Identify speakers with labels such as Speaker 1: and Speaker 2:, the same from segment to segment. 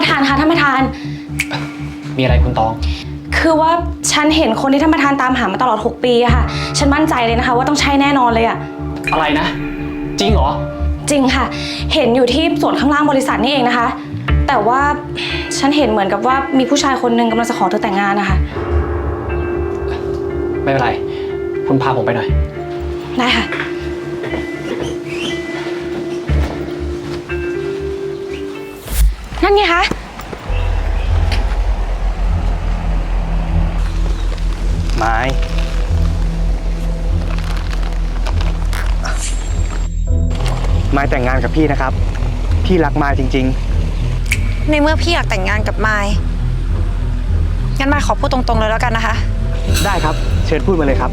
Speaker 1: ประธานคะท่านประธาน
Speaker 2: มีอะไรคุณตอง
Speaker 1: คือว่าฉันเห็นคนที่ท่านประธานตามหามาตลอด 6 ปีอะค่ะ ฉันมั่นใจเลยนะคะ ว่าต้องใช่แน่นอนเลยอะ
Speaker 2: อะไรนะ จริงเหรอ
Speaker 1: จริงค่ะ เห็นอยู่ที่ส่วนข้างล่างบริษัทนี่เองนะคะ แต่ว่าฉันเห็นเหมือนกับว่ามีผู้ชายคนหนึ่งกำลังจะขอเธอแต่งงานนะคะ
Speaker 2: ไม่เป็นไร คุณพาผมไปหน่อย
Speaker 1: ได้ค่ะ นั่นไงคะ
Speaker 3: ไม้ ไม้แต่งงานกับพี่นะครับ พี่รักไม้จริง
Speaker 4: ในเมื่อพี่อยากแต่งงานกับไมายงั้นมายขอพูดตรงๆเลยแล้วกันนะคะ
Speaker 3: ๆ ได้ครับ เชิญพูดมาเลยครับ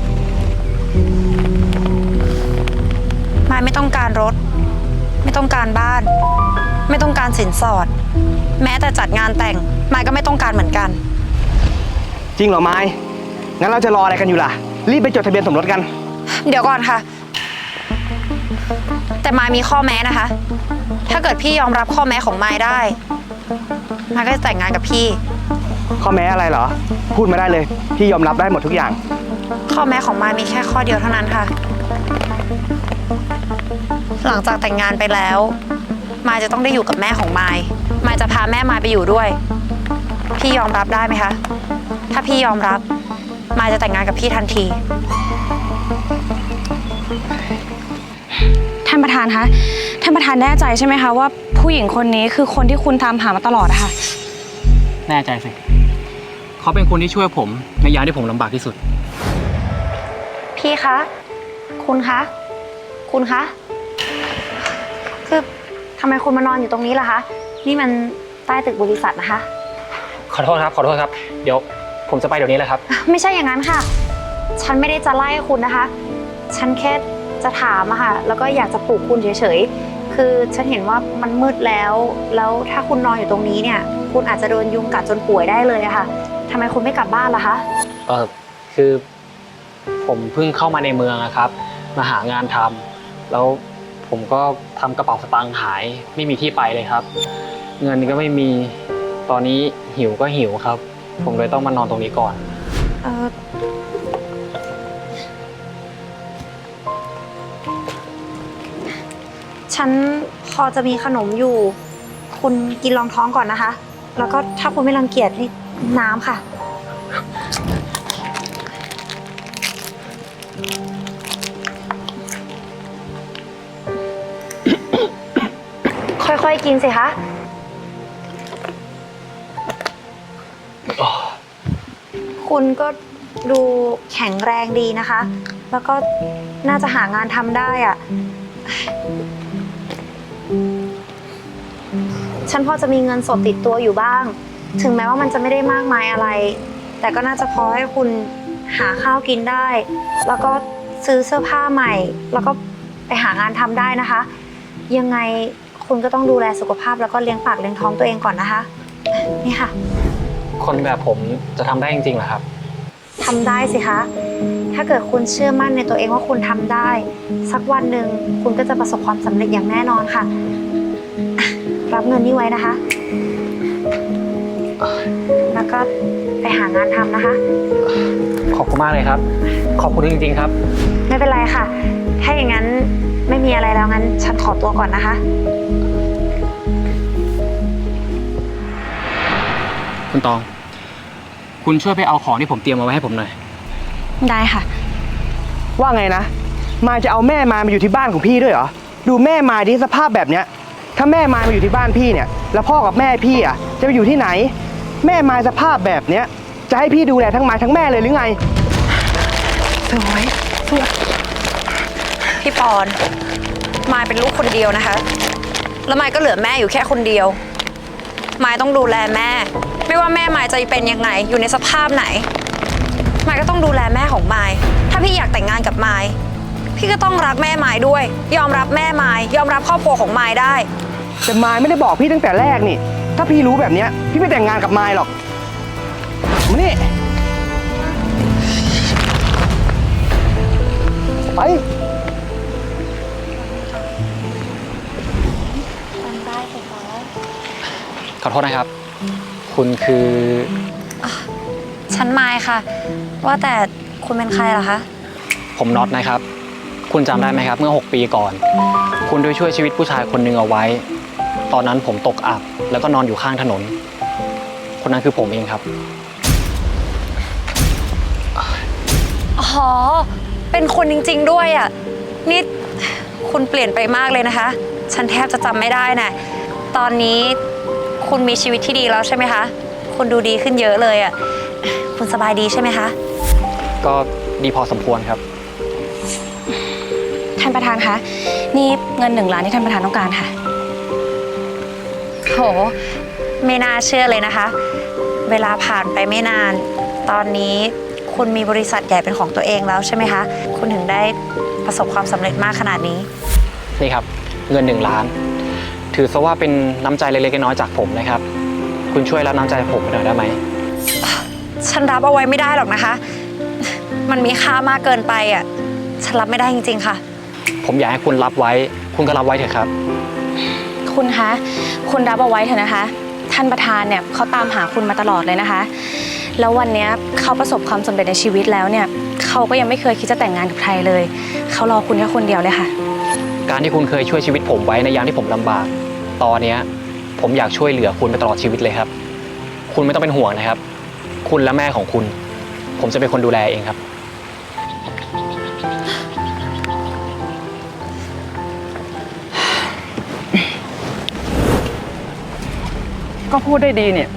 Speaker 4: มายไม่ต้องการรถ ไม่ต้องการบ้าน ไม่ต้องการสินสอด แม้แต่จัดงานแต่งมายก็ไม่ต้องการเหมือนกัน
Speaker 3: จริงเหรอไม้งั้นเราจะรออะไรกันอยู่ล่ะ รีบไปจดทะเบียนสมรสกัน
Speaker 4: เดี๋ยวก่อนค่ะ แต่มายมีข้อแม้นะคะ ถ้าเกิดพี่ยอมรับข้อแม้ของมายได้มายก็จะแต่งงานกับพี่
Speaker 3: ข้อแม้อะไรเหรอ พูดมาได้เลย พี่ยอมรับได้หมดทุกอย่าง
Speaker 4: ข้อแม้ของมายมีแค่ข้อเดียวเท่านั้นค่ะ หลังจากแต่งงานไปแล้ว มายจะต้องได้อยู่กับแม่ของมาย มายจะพาแม่มายไปอยู่ด้วย พี่ยอมรับได้ไหมคะ ถ้าพี่ยอมรับ มายจะแต่งงานกับพี่ทันที
Speaker 1: ท่านประธานคะ ท่านประธานแน่ใจใช่ไหมคะว่าผู้หญิงคนนี้คือคนที่คุณตามหามาตลอดอะค่ะ
Speaker 2: แน่ใจสิ เขาเป็นคนที่ช่วยผมในยามที่ผมลำบากที่สุด
Speaker 4: พี่คะ คุณคะ คุณคะ คือทำไมคุณมานอนอยู่ตรงนี้ล่ะคะ นี่มันใต้ตึกบริษัทนะคะ
Speaker 2: ขอโทษครับ ขอโทษครับ เดี๋ยวผมจะไปเดี๋ยวนี้เลยครับ
Speaker 4: ไม่ใช่อย่างนั้นค่ะ ฉันไม่ได้จะไล่คุณนะคะ ฉันแค่จะถามอะค่ะ แล้วก็อยากจะปลุกคุณเฉยๆ คือฉันเห็นว่ามันมืดแล้ว แล้วถ้าคุณนอนอยู่ตรงนี้เนี่ย คุณอาจจะโดนยุงกัดจนป่วยได้เลยอะค่ะทำไมคุณไม่กลับบ้านล่ะคะ
Speaker 2: เออคือผมเพิ่งเข้ามาในเมืองอะครับ มาหางานทำแล้วผมก็ทำกระเป๋าสตางค์หาย ไม่มีที่ไปเลยครับ เงินก็ไม่มี ตอนนี้หิวก็หิวครับ ผมเลยต้องมานอนตรงนี้ก่อน
Speaker 4: เออฉันพอจะมีขนมอยู่ คุณกินรองท้องก่อนนะคะ แล้วก็ถ้าคุณไม่รังเกียจนี่น้ำค่ะ ค่อยๆกินสิคะ คุณก็ดูแข็งแรงดีนะคะ แล้วก็น่าจะหางานทำได้อะฉันพอจะมีเงินสดติดตัวอยู่บ้าง ถึงแม้ว่ามันจะไม่ได้มากมายอะไร แต่ก็น่าจะพอให้คุณหาข้าวกินได้ แล้วก็ซื้อเสื้อผ้าใหม่ แล้วก็ไปหางานทำได้นะคะ ยังไงคุณก็ต้องดูแลสุขภาพแล้วก็เลี้ยงปากเลี้ยงท้องตัวเองก่อนนะคะ นี่ค่ะ
Speaker 2: คนแบบผมจะทำได้จริงๆเหรอครับ
Speaker 4: ทำได้สิคะ ถ้าเกิดคุณเชื่อมั่นในตัวเองว่าคุณทำได้ สักวันหนึ่งคุณก็จะประสบความสำเร็จอย่างแน่นอนค่ะอะ รับเงินนี่ไว้นะคะ แล้วก็ไปหางานทำนะคะ
Speaker 2: ขอบคุณมากเลยครับ ขอบคุณจริงๆครับ
Speaker 4: ไม่เป็นไรค่ะ ถ้าอย่างนั้นไม่มีอะไรแล้วงั้นฉันขอตัวก่อนนะคะ
Speaker 2: คุณตอง คุณช่วยไปเอาของที่ผมเตรียมมาไว้ให้ผมหน่อย
Speaker 1: ได้ค่ะ
Speaker 3: ว่าไงนะ มายจะเอาแม่มายมาอยู่ที่บ้านของพี่ด้วยเหรอ ดูแม่มายดิสภาพแบบเนี้ย ถ้าแม่มายมาอยู่ที่บ้านพี่เนี่ย แล้วพ่อกับแม่พี่อะ จะไปอยู่ที่ไหน แม่มายสภาพแบบเนี้ย จะให้พี่ดูแลทั้งมายทั้งแม่เลยหรือไง สวยสวย
Speaker 4: พี่ปอนมายเป็นลูกคนเดียวนะคะ แล้วมายก็เหลือแม่อยู่แค่คนเดียว มายต้องดูแลแม่ ไม่ว่าแม่มายจะเป็นยังไง อยู่ในสภาพไหนมายก็ต้องดูแลแม่ของมาย ถ้าพี่อยากแต่งงานกับมาย พี่ก็ต้องรักแม่มายด้วย ยอมรับแม่มาย ยอมรับครอบครัวของมายได้
Speaker 3: แต่มายไม่ได้บอกพี่ตั้งแต่แรกนี่ ถ้าพี่รู้แบบเนี้ยพี่ไม่แต่งงานกับมายหรอกมานี่ไป
Speaker 2: ขอโทษนะครับ คุณคือ
Speaker 4: ฉันไมายค่ะ ว่าแต่คุณเป็นใครเหรอคะ
Speaker 2: ผมน็อตนะครับ คุณจำได้ไหมครับ เมื่อ 6 ปีก่อน คุณได้ช่วยชีวิตผู้ชายคนหนึ่งเอาไว้ ตอนนั้นผมตกอับ แล้วก็นอนอยู่ข้างถนน คนนั้นคือผมเองครับ
Speaker 4: อ๋อ เป็นคนจริง ๆ ด้วยอะ นี่คุณเปลี่ยนไปมากเลยนะคะ ฉันแทบจะจำไม่ได้น่ะตอนนี้ คุณมีชีวิตที่ดีแล้วใช่ไหมคะ คุณดูดีขึ้นเยอะเลยอะ คุณสบายดีใช่ไหมคะ
Speaker 2: ก็ดีพอสมควรครับ
Speaker 1: ท่านประธานคะ นี่เงินหนึ่งล้านที่ท่านประธานต้องการค่ะ
Speaker 4: โห ไม่น่าเชื่อเลยนะคะ เวลาผ่านไปไม่นาน ตอนนี้คุณมีบริษัทใหญ่เป็นของตัวเองแล้วใช่ไหมคะ คุณถึงได้ประสบความสำเร็จมากขนาดนี้
Speaker 2: นี่ครับ เงินหนึ่งล้าน ถือซะว่าเป็นน้ำใจเล็กๆน้อยๆจากผมนะครับ คุณช่วยรับน้ำใจผมไปหน่อยได้ไหม
Speaker 4: ฉันรับเอาไว้ไม่ได้หรอกนะคะ มันมีค่ามากเกินไปอะ ฉันรับไม่ได้จริง ๆ ค่ะ
Speaker 2: ผมอยากให้คุณรับไว้ คุณก็รับไว้เถอะครับ
Speaker 1: คุณคะคุณรับเอาไว้เถอะนะคะ ท่านประธานเนี่ยเขาตามหาคุณมาตลอดเลยนะคะ แล้ววันเนี้ยเขาประสบความสำเร็จในชีวิตแล้วเนี่ยเขาก็ยังไม่เคยคิดจะแต่งงานกับใครเลย เขารอคุณแค่คนเดียวเลยค่ะ
Speaker 2: การที่คุณเคยช่วยชีวิตผมไว้ในยามที่ผมลำบาก ตอนเนี้ยผมอยากช่วยเหลือคุณไปตลอดชีวิตเลยครับ คุณไม่ต้องเป็นห่วงนะครับ คุณและแม่ของคุณ ผมจะเป็นคนดูแลเองครับ
Speaker 3: ก็พูดได้ดีเนี่ย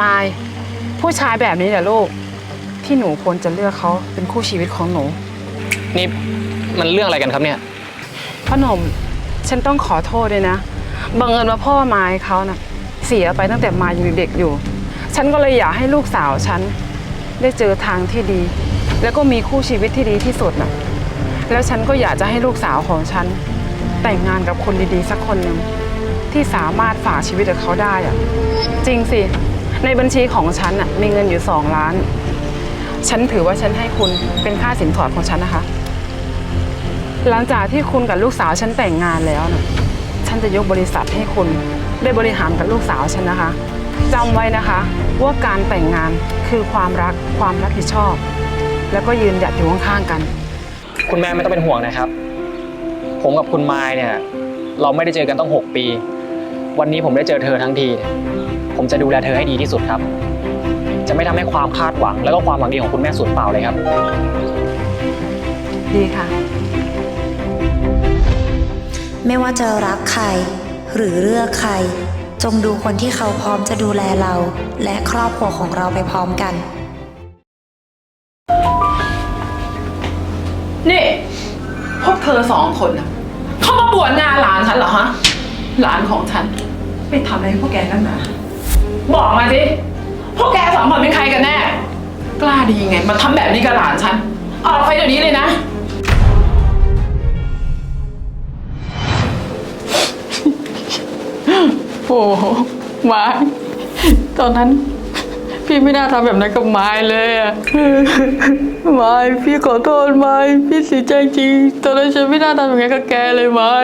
Speaker 5: มาย ผู้ชายแบบนี้แหละลูก ที่หนูควรจะเลือกเขาเป็นคู่ชีวิตของหนู
Speaker 2: นี่มันเรื่องอะไรกันครับเนี่ย
Speaker 5: พ่อหนุ่มฉันต้องขอโทษด้วยนะบังเอิญว่าพ่อมายเขาน่ะเสียไปตั้งแต่มายยังเด็กอยู่ ฉันก็เลยอยากให้ลูกสาวฉันได้เจอทางที่ดี แล้วก็มีคู่ชีวิตที่ดีที่สุดน่ะแล้วฉันก็อยากจะให้ลูกสาวของฉัน แต่งงานกับคนดีๆ สักคนหนึ่งที่สามารถฝากชีวิตกับเขาได้อะจริงสิ ในบัญชีของฉันน่ะมีเงินอยู่สองล้าน ฉันถือว่าฉันให้คุณเป็นค่าสินสอดของฉันนะคะ หลังจากที่คุณกับลูกสาวฉันแต่งงานแล้วนะฉันจะยกบริษัทให้คุณได้บริหารกับลูกสาวฉันนะคะจำไว้นะคะว่าการแต่งงานคือความรักความรับผิดชอบ แล้วก็ยืนหยัดอยู่ข้างๆกัน
Speaker 2: คุณแม่ไม่ต้องเป็นห่วงนะครับ ผมกับคุณไมายเนี่ย เราไม่ได้เจอกันต้อง 6 ปี วันนี้ผมได้เจอเธอทั้งที ผมจะดูแลเธอให้ดีที่สุดครับ จะไม่ทำให้ความคาดหวัง แล้วก็ความหวังดีของคุณแม่สูญเปล่าเลยครับ
Speaker 5: ดีค่ะ
Speaker 6: ไม่ว่าจะรักใคร หรือเลือกใคร จงดูคนที่เขาพร้อมจะดูแลเรา และครอบครัวของเราไปพร้อมกัน
Speaker 5: นี่ พวกเธอสองคนน่ะเข้ามาบวชงานหลานฉันเหรอฮะ หลานของฉัน ไปทำอะไรให้พวกแกนั่นนะบอกมาสิ พวกแกสองคนเป็นใครกันแน่ กล้าดียังไง มาทำแบบนี้กับหลานฉัน ออกไปเดี๋ยวนี้เลยนะ
Speaker 7: โอ้โหไม้ตอนนั้น พี่ไม่น่าทำแบบนั้นกับไม้เลยอะไม้พี่ขอโทษไม้พี่เสียใจจริง ตอนนั้นฉันไม่น่าทำอย่างนั้นกับแกเลยไม้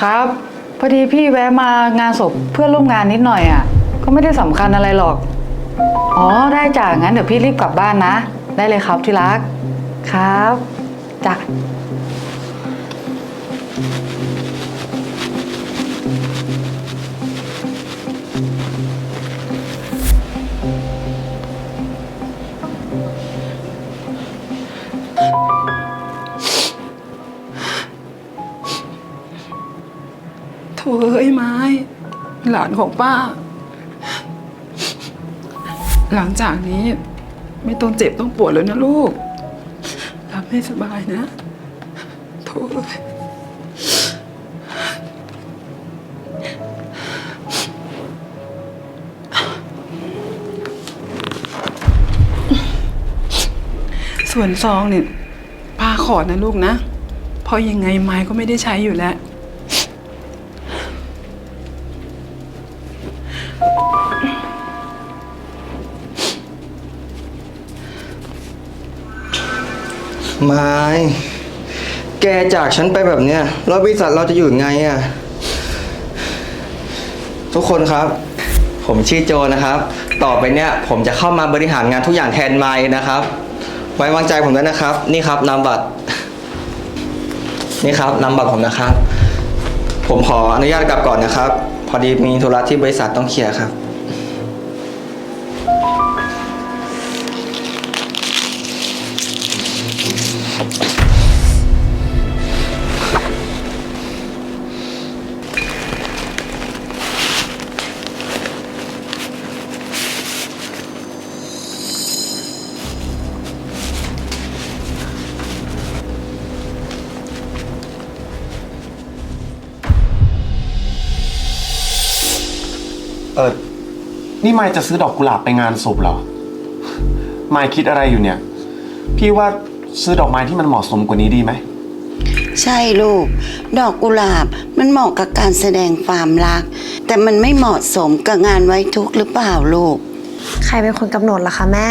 Speaker 7: ครับ พอดีพี่แวะมางานศพเพื่อนร่วมงานนิดหน่อยอะ ก็ไม่ได้สำคัญอะไรหรอก อ๋อได้จ้ะงั้นเดี๋ยวพี่รีบกลับบ้านนะ ได้เลยครับที่รัก ครับจ้ะ
Speaker 5: เอ้ยไม้ หลานของป้า หลังจากนี้ ไม่ต้องเจ็บต้องปวดแล้วนะลูกรับให้สบายนะโถ่เอ้ยส่วนซองเนี่ยป้าขอนะลูกนะ เพราะยังไงไม้ก็ไม่ได้ใช้อยู่แล้ว
Speaker 8: ไม้แกจากฉันไปแบบเนี้ยแล้วบริษัทเราจะอยู่ยังไงอะทุกคนครับ ผมชื่อโจนะครับ ต่อไปเนี่ยผมจะเข้ามาบริหารงานทุกอย่างแทนไม้นะครับ ไว้วางใจผมด้วยนะครับ นี่ครับนามบัตร นี่ครับนามบัตรผมนะครับ ผมขออนุญาตกลับก่อนนะครับ พอดีมีธุระที่บริษัทต้องเคลียร์ครับ
Speaker 9: นี่มายจะซื้อดอกกุหลาบไปงานศพเหรอ มายคิดอะไรอยู่เนี่ย พี่ว่าซื้อดอกไม้ที่มันเหมาะสมกว่านี้ดีไหม
Speaker 10: ใช่ลูก ดอกกุหลาบมันเหมาะกับการแสดงความรัก แต่มันไม่เหมาะสมกับงานไว้ทุกข์หรือเปล่าลูก
Speaker 4: ใครเป็นคนกำหนดล่ะคะแม่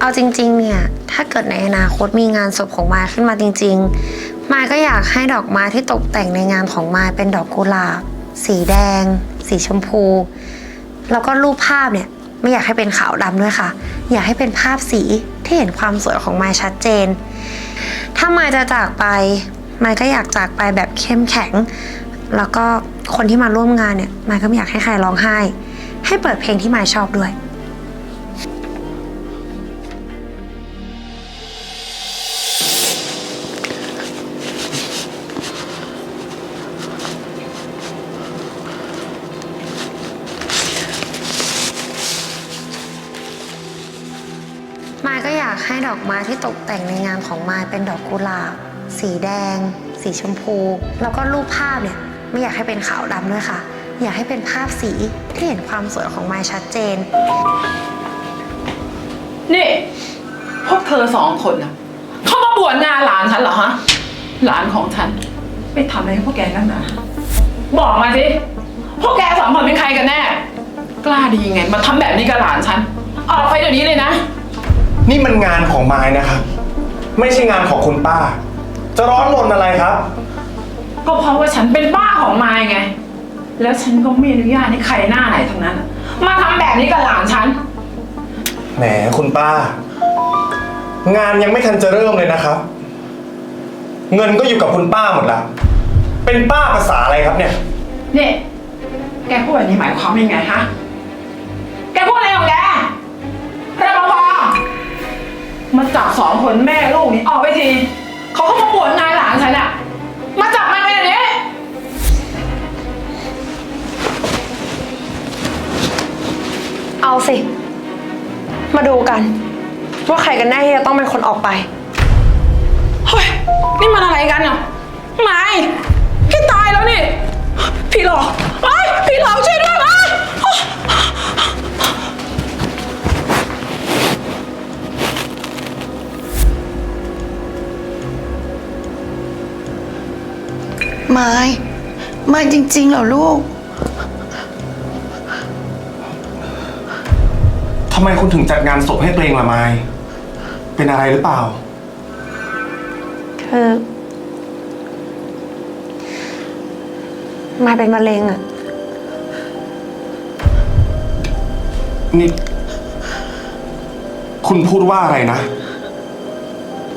Speaker 4: เอาจริง ๆ เนี่ย ถ้าเกิดในอนาคตมีงานศพของมายขึ้นมาจริง ๆ มายก็อยากให้ดอกไม้ที่ตกแต่งในงานของมายเป็นดอกกุหลาบ สีแดง สีชมพู แล้วก็รูปภาพเนี่ยไม่อยากให้เป็นขาวดำด้วยค่ะ อยากให้เป็นภาพสีที่เห็นความสวยของมายชัดเจน ถ้ามายจะจากไปมายก็อยากจากไปแบบเข้มแข็ง แล้วก็คนที่มาร่วมงานเนี่ยมายก็ไม่อยากให้ใครร้องไห้ ให้เปิดเพลงที่มายชอบด้วย ให้ดอกไม้ที่ตกแต่งในงานของมายเป็นดอกกุหลาบ สีแดง สีชมพู แล้วก็รูปภาพเนี่ยไม่อยากให้เป็นขาวดำด้วยค่ะ อยากให้เป็นภาพสีที่เห็นความสวยของมายชัดเจน
Speaker 5: นี่ พวกเธอสองคนนะเข้ามาบวชงานหลานฉันเหรอฮะ หลานของฉัน ไปทำอะไรให้พวกแกนั่นนะบอกมาสิพวกแกสองคนเป็นใครกันแน่ กล้าดียังไง มาทำแบบนี้กับหลานฉัน ออกไปเดี๋ยวนี้เลยนะ
Speaker 9: นี่มันงานของมายนะครับ ไม่ใช่งานของคุณป้า จะร้อนรนอะไรครับ
Speaker 5: ก็เพราะว่าฉันเป็นบ้าของมายไง แล้วฉันก็ไม่อนุญาตให้ใครหน้าไหนทั้งนั้นน่ะมาทำแบบนี้กับหลานฉัน
Speaker 9: แหมคุณป้า งานยังไม่ทันจะเริ่มเลยนะครับ เงินก็อยู่กับคุณป้าหมดแล้วเป็นป้าภาษาอะไรครับเนี่ย
Speaker 5: นี่แกพูดแบบนี้หมายความว่ายังไงฮะ แกพูดอะไรของแก มาจับสองคนแม่ลูกนี้ออกไปทีเขาเข้ามาปวดนายหลานฉันอะมาจับมันไปเดี๋ยวนี้
Speaker 11: เอาสิ มาดูกัน ว่าใครกันแน่ที่จะต้องเป็นคนออกไป
Speaker 5: เฮ้ย นี่มันอะไรกันอะไม่พี่ตายแล้วนี่ พี่หลอก
Speaker 10: ไม้ไม้จริงๆเหรอลูก
Speaker 9: ทำไมคุณถึงจัดงานศพให้ตัวเองล่ะไมาย เป็นอะไรหรือเปล่า
Speaker 4: คือมายเป็นมะเร็งอะ
Speaker 9: นี่ คุณพูดว่าอะไรนะ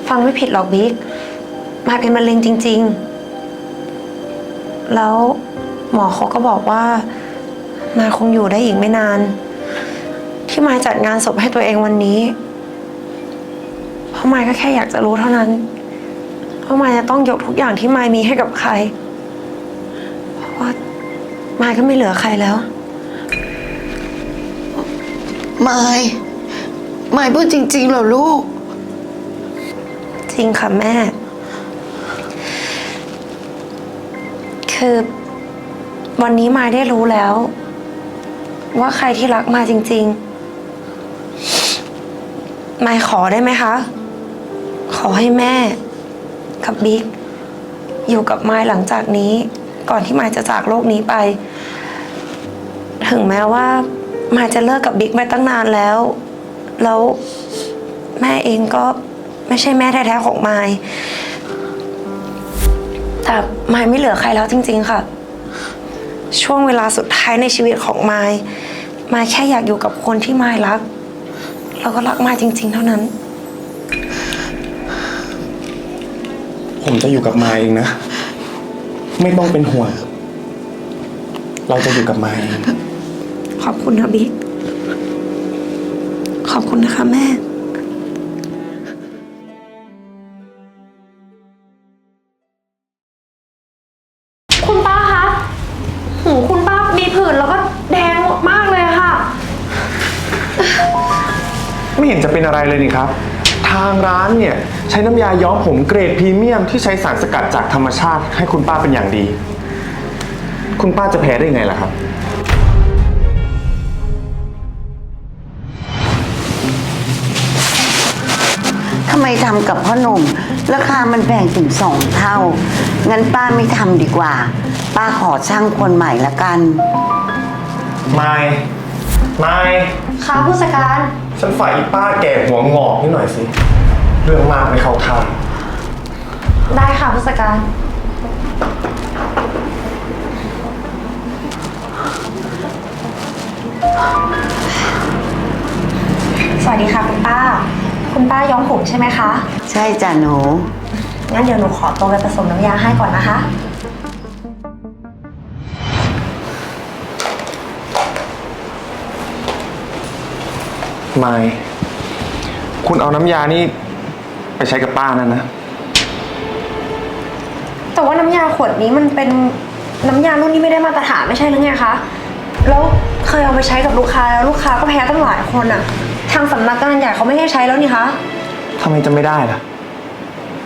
Speaker 4: ฟังไม่ผิดหรอกบิ๊กมายเป็นมะเร็งจริง ๆ แล้วหมอเขาก็บอกว่า มายคงอยู่ได้อีกไม่นาน ที่มายจัดงานศพให้ตัวเองวันนี้ เพราะมายก็แค่อยากจะรู้เท่านั้นว่ามายจะต้องยกทุกอย่างที่มายมีให้กับใคร เพราะว่ามายก็ไม่เหลือใครแล้ว
Speaker 10: ไม้ไม้พูดจริงๆเหรอลูก
Speaker 4: จริงค่ะแม่ คือวันนี้มายได้รู้แล้ว ว่าใครที่รักมายจริง ๆ มายขอได้ไหมคะ ขอให้แม่ กับบิ๊ก
Speaker 12: อยู่กับไม้หลังจากนี้ ก่อนที่ไม้จะจากโลกนี้ไป ถึงแม้ว่าไม้จะเลิกกับบิ๊กไปตั้งนานแล้ว แล้วแม่เองก็ไม่ใช่แม่แท้ๆของไม้ แต่ไม้ไม่เหลือใครแล้วจริง ๆ ค่ะ ช่วงเวลาสุดท้ายในชีวิตของไม้ไม้แค่อยากอยู่กับคนที่ไม้รัก แล้วก็รักไม้จริง ๆ เท่านั้น
Speaker 9: ผมจะอยู่กับมายเองนะ ไม่ต้องเป็นห่วง เราจะอยู่กับมายเอง
Speaker 12: ขอบคุณนะบิ๊ก ขอบคุณนะคะแม่
Speaker 4: เป็
Speaker 9: นอะไรเลยนี่ครับ ทางร้านเนี่ยใช้น้ำยาย้อมผมเกรดพรีเมียมที่ใช้สารสกัดจากธรรมชาติให้คุณป้าเป็นอย่างดี คุณป้าจะแพ้ได้ไงล่ะครับ
Speaker 10: ทำไมทำกับพ่อหนุ่ม ราคามันแพงถึงสองเท่า งั้นป้าไม่ทำดีกว่า ป้าขอช่างคนใหม่ละกัน
Speaker 9: มายมาย
Speaker 4: ค่ะผู้จัดการ
Speaker 9: ฉันฝ่ายอีป้าแก่หัวงอกนิดหน่อยสิ เรื่องมากไม่เข้าท่า
Speaker 4: ได้ค่ะผู้จัดการ สวัสดีค่ะคุณป้า คุณป้าย้อมผมใช่ไหมคะ
Speaker 10: ใช่จ้ะหนู
Speaker 4: งั้นเดี๋ยวหนูขอตัวไปผสมน้ำยาให้ก่อนนะคะ
Speaker 9: มายคุณเอาน้ำยานี่ ไปใช้กับป้านั่นนะ
Speaker 4: แต่ว่าน้ำยาขวดนี้มันเป็นน้ำยารุ่นที่ไม่ได้มาตรฐานไม่ใช่หรือไงคะ แล้วเคยเอาไปใช้กับลูกค้าแล้วลูกค้าก็แพ้ตั้งหลายคนอะทางสำนักงานใหญ่เขาไม่ให้ใช้แล้วนี่คะ
Speaker 9: ทำไมจะไม่ได้ล่ะ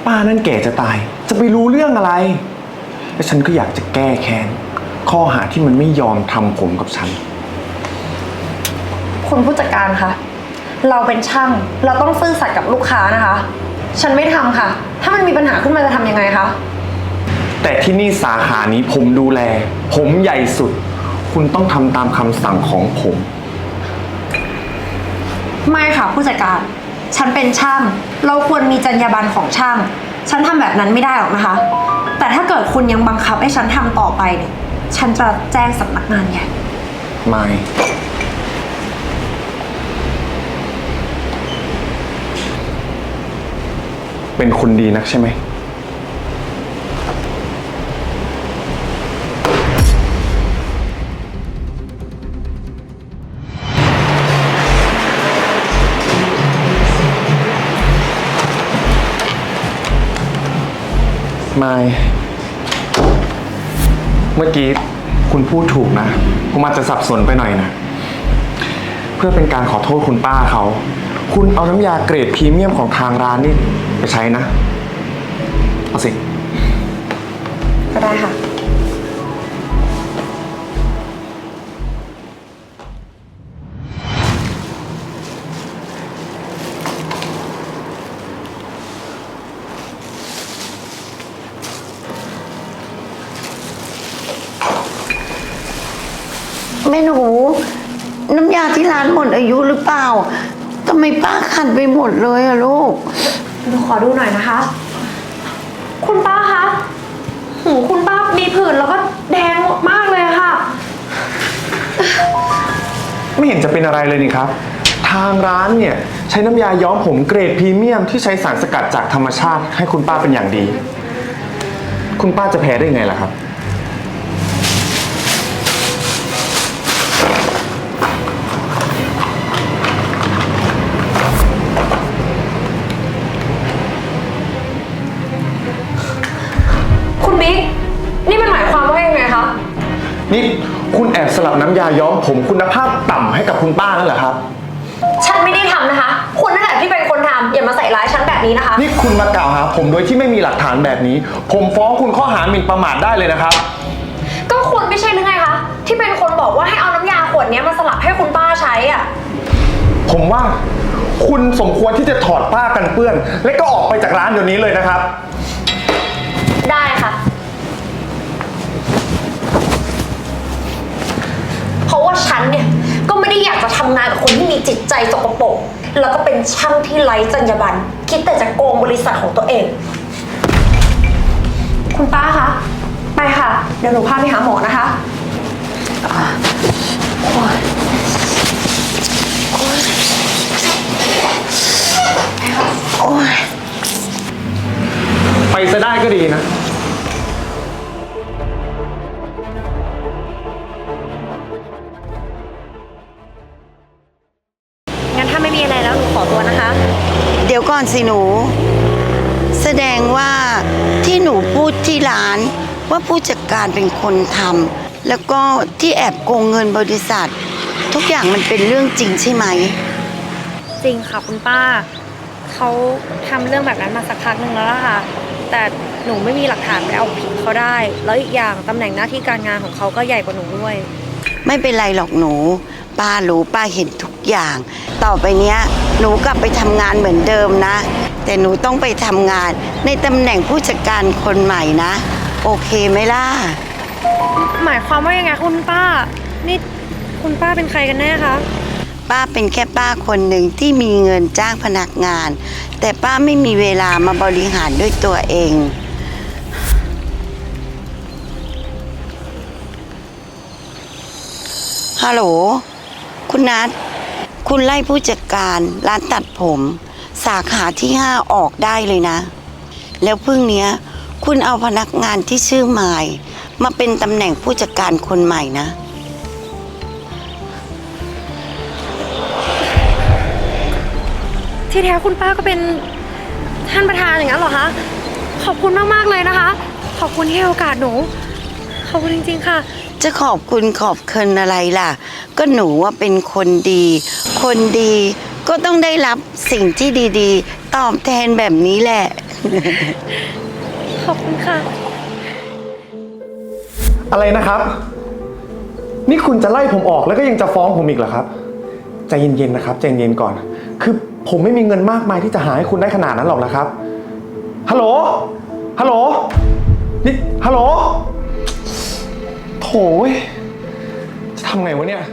Speaker 9: ป้านั่นแก่จะตาย จะไปรู้เรื่องอะไร และฉันก็อยากจะแก้แค้น ข้อหาที่มันไม่ยอมทำผมกับฉัน
Speaker 4: คุณผู้จัดการคะ เราเป็นช่าง เราต้องซื่อสัตย์กับลูกค้านะคะ ฉันไม่ทำค่ะ ถ้ามันมีปัญหาขึ้นมาจะทำยังไงคะ
Speaker 9: แต่ที่นี่สาขานี้ผมดูแล ผมใหญ่สุด คุณต้องทำตามคำสั่งของผม
Speaker 4: ไม่ค่ะผู้จัดการ ฉันเป็นช่าง เราควรมีจรรยาบรรณของช่าง ฉันทำแบบนั้นไม่ได้หรอกนะคะ แต่ถ้าเกิดคุณยังบังคับให้ฉันทำต่อไปเนี่ย ฉันจะแจ้งสำนักงานใหญ่
Speaker 9: ไม่ เป็นคนดีนักใช่ไหม ไม่ เมื่อกี้คุณพูดถูกนะผมอาจจะสับสนไปหน่อยนะ เพื่อเป็นการขอโทษคุณป้าเขา คุณเอาน้ำยาเกรดพรีเมียมของทางร้านนี่ไปใช้นะ เอาสิ
Speaker 4: ก็ได้ค่ะ
Speaker 10: แม่หนูน้ำยาที่ร้านหมดอายุหรือเปล่าทำ ไมป้าขัดไปหมดเลยอะลูก
Speaker 4: หนูขอดูหน่อยนะคะ คุณป้าคะ หูคุณป้ามีผื่นแล้วก็แดงมากเลยอะค่ะ
Speaker 9: ไม่เห็นจะเป็นอะไรเลยนี่ครับ ทางร้านเนี่ย ใช้น้ำยาย้อมผมเกรดพรีเมียมที่ใช้สารสกัดจากธรรมชาติ ให้คุณป้าเป็นอย่างดี คุณป้าจะแพ้ได้ไงล่ะครับ
Speaker 4: นี่คุ
Speaker 9: ณแอบสลับน้ำยาย้อมผมคุณภาพต่ำให้กับคุณป้านั่นเหรอครับ
Speaker 4: ฉันไม่ได้ทำนะคะ คุณนั่นแหละที่เป็นคนทำอย่ามาใส่ร้ายฉันแบบนี้นะคะ
Speaker 9: นี่คุณมากล่าวหาผมโดยที่ไม่มีหลักฐานแบบนี้ ผมฟ้องคุณข้อหาหมิ่นประมาทได้เลยนะครับ
Speaker 4: ก็คุณไม่ใช่หรือไงคะที่เป็นคนบอกว่าให้เอาน้ำยาขวดเนี้ยมาสลับให้คุณป้าใช้อะ
Speaker 9: ผมว่าคุณสมควรที่จะถอดผ้ากันเปื้อน และก็ออกไปจากร้านเดี๋ยวนี้เลยนะครับ
Speaker 4: ได้ค่ะ ว่า ฉันเนี่ย ก็ไม่ได้อยากจะทำงานกับคนที่มีจิตใจสกปรกแล้วก็เป็นช่างที่ไร้จรรยาบรรณคิดแต่จะโกงบริษัทของตัวเอง คุณป้าคะ ไปค่ะ เดี๋ยวหนูพาไปหาหมอนะคะ
Speaker 9: ไปซะได้ก็ดีนะา
Speaker 1: ไม่มีอะไรแล้วหนูขอตัวนะคะ
Speaker 10: เดี๋ยวก่อนสิหนู แสดงว่าที่หนูพูดที่ร้าน ว่าผู้จัดการเป็นคนทำแล้วก็ที่แอบโกงเงินบริษัท ทุกอย่างมันเป็นเรื่องจริงใช่ไหม
Speaker 1: จริงค่ะคุณป้า เขาทำเรื่องแบบนั้นมาสักพักหนึ่งแล้วล่ะค่ะ แต่หนูไม่มีหลักฐานไปเอาผิดเขาได้ แล้วอีกอย่างตำแหน่งหน้าที่การงานของเขาก็ใหญ่กว่าหนูด้วย
Speaker 10: ไม่เป็นไรหรอกหนู ป้ารู้ป้าเห็นทุกอย่าง ต่อไปเนี้ยหนูกลับไปทำงานเหมือนเดิมนะ แต่หนูต้องไปทำงานในตำแหน่งผู้จัดการคนใหม่นะ โอเคไหมล่ะ
Speaker 1: หมายความว่ายังไงคุณป้า นี่คุณป้าเป็นใครกันแน่คะ
Speaker 10: ป้าเป็นแค่ป้าคนหนึ่งที่มีเงินจ้างพนักงาน แต่ป้าไม่มีเวลามาบริหารด้วยตัวเอง ฮัลโหล คุณนัทคุณไล่ผู้จัดการร้านตัดผม สาขาที่ห้าออกได้เลยนะ แล้วพรุ่งเนี้ย คุณเอาพนักงานที่ชื่อมายมาเป็นตำแหน่งผู้จัดการคนใหม่นะ
Speaker 1: ที่แท้คุณป้าก็เป็นท่านประธานอย่างนั้นเหรอคะ ขอบคุณมาก ๆ เลยนะคะ ขอบคุณที่ให้โอกาสหนู ขอบคุณจริง ๆ ค่ะ
Speaker 10: จะขอบคุณขอบเคินอะไรล่ะ ก็หนูว่าเป็นคนดี คนดีก็ต้องได้รับสิ่งที่ดีๆ ตอบแทนแบบนี้แหละ
Speaker 1: ขอบคุณค่ะ
Speaker 9: อะไรนะครับ นี่คุณจะไล่ผมออกแล้วก็ยังจะฟ้องผมอีกเหรอครับ ใจเย็นๆนะครับใจเย็นๆก่อน คือผมไม่มีเงินมากมายที่จะหาให้คุณได้ขนาดนั้นหรอกนะครับ ฮัลโหล ฮัลโหล นี่ ฮัลโหล โถยจะทำไงวะเนี่ย